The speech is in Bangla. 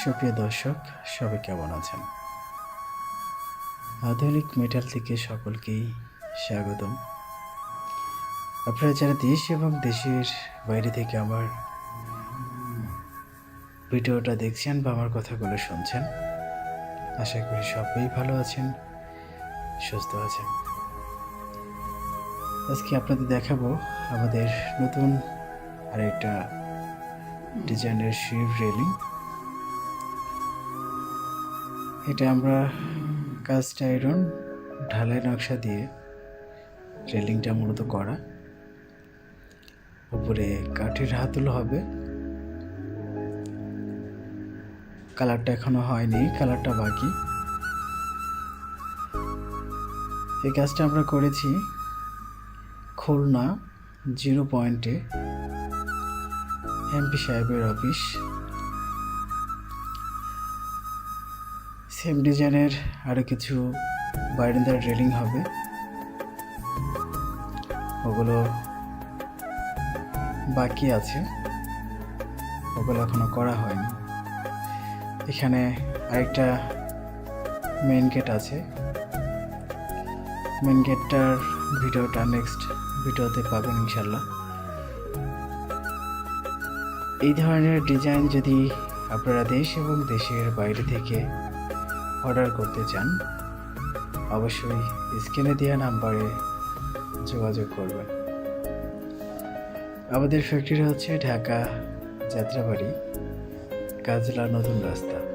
সুপ্রিয় দর্শক, সবাই কেমন আছেন? আধুনিক মেটাল থেকে সকলকেই স্বাগতম। আপনারা যারা দেশ এবং দেশের বাইরে থেকে আমার ভিডিওটা দেখছেন বা আমার কথাগুলো শুনছেন, আশা করি সবাই ভালো আছেন, সুস্থ আছেন। আজকে আপনাদের দেখাবো আমাদের নতুন আরেকটা ডিজাইনের শিভ রেলিং। এটা আমরা কাস্ট আয়রন, ঢালাই নকশা দিয়ে রেলিংটা মূলত করা। উপরে কাঠের হাতল হবে। কালারটা এখনও হয়নি, কালারটা বাকি। এই কাজটা আমরা করেছি খুলনা জিরো পয়েন্টে। এমপি সাহেবের অফিস সেম ডিজাইনের আরও কিছু বারান্দার রেলিং হবে। ওগুলো বাকি আছে। ওগুলো এখনও করা হয়নি। এখানে আরেকটা মেন গেট আছে। মেন গেটটার ভিডিওটা নেক্সট ভিডিওতে পাবেন ইনশাল্লাহ এই ধরনের ডিজাইন যদি আপনারা দেশ এবং দেশের বাইরে থেকে অর্ডার করতে চান, অবশ্যই স্ক্রিনে দেওয়া নাম্বারে যোগাযোগ করবেন। আমাদের ফ্যাক্টরি হচ্ছে ঢাকা যাত্রাবাড়ি, কাজলা নতুন রাস্তা।